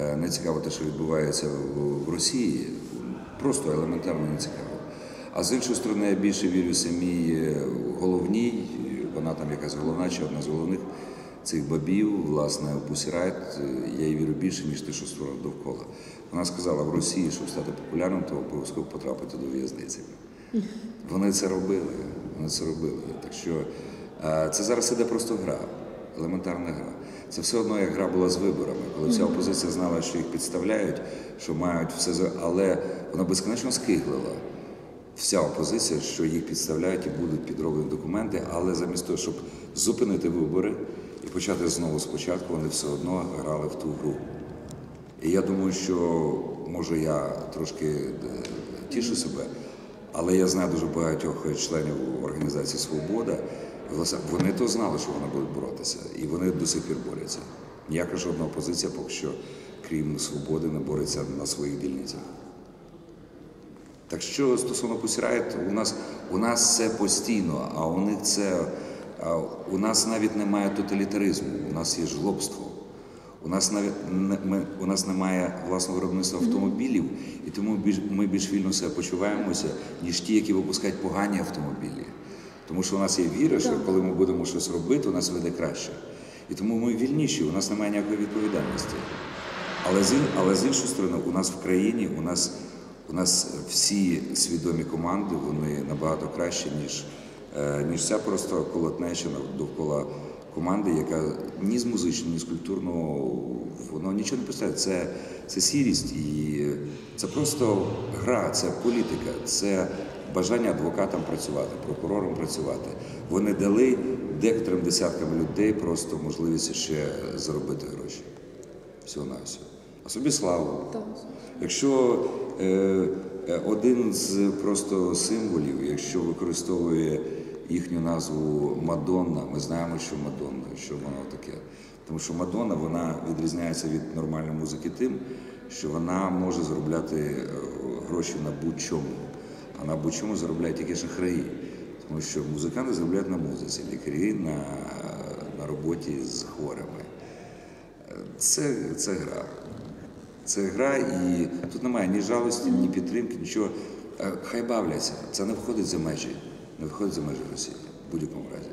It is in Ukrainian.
Е, Не цікаво те, що відбувається в- Росії, просто елементарно не цікаво. А з іншої сторони, я більше вірю самій е, головній, вона там якась головна чи одна з головних цих бабів, власне, Пусірайт. Я їй вірю більше, ніж те, що створено довкола. Вона сказала в Росії, щоб стати популярним, то обов'язково потрапити до в'язниці. Вони це робили. Вони це робили. Так що е, це зараз іде просто гра, елементарна гра. Це все одно як гра була з виборами, коли вся опозиція знала, що їх підставляють, що мають все але вона безконечно скиглила. Вся опозиція, що їх підставляють і будуть підроблені документи, але замість того, щоб зупинити вибори і почати знову спочатку, вони все одно грали в ту гру. І я думаю, що може я трошки е, тішу себе, але я знаю дуже багатьох членів організації Свобода. Вони то знали, що вони будуть боротися, і вони до сих пір борються. Ніяка жодна опозиція поки що, крім свободи, не бореться на своїх дільницях. Так що стосовно Пусірайт, у нас у нас це постійно, а у них це а, у нас навіть немає тоталітаризму, у нас є жлобство. У нас навіть не- ми, у нас немає власного виробництва автомобілів, і тому більш, ми більш вільно себе почуваємося, ніж ті, які випускають погані автомобілі. Тому що у нас є віра, що коли ми будемо щось робити, у нас вийде краще. І тому ми вільніші, у нас немає ніякої відповідальності. Але з, але з іншої сторони, у нас в країні, у нас, у нас всі свідомі команди, вони набагато кращі, ніж, е, ніж ця просто колотнечина довкола команди, яка ні з музичного, ні з культурного, воно нічого не представляє. Це, це сірість і це просто гра, це політика, це бажання адвокатам працювати, прокурорам працювати. Вони дали декотрим десяткам людей просто можливість ще заробити гроші всього на всього. А собі славу. Якщо е, е, один з просто символів, якщо використовує їхню назву Мадонна, ми знаємо, що Мадонна, що воно таке. Тому що Мадонна вона відрізняється від нормальної музики тим, що вона може заробляти е, гроші на будь-чому, а на будь-чому заробляють тільки шахраї. Тому що музиканти заробляють на музиці, лікарі на, на роботі з хворими. Це, це гра. Це гра, і тут немає ні жалості, ні підтримки, нічого. Е, Хай бавляться. Це не виходить за межі. Не виходить за межі Росії в будь-якому разі.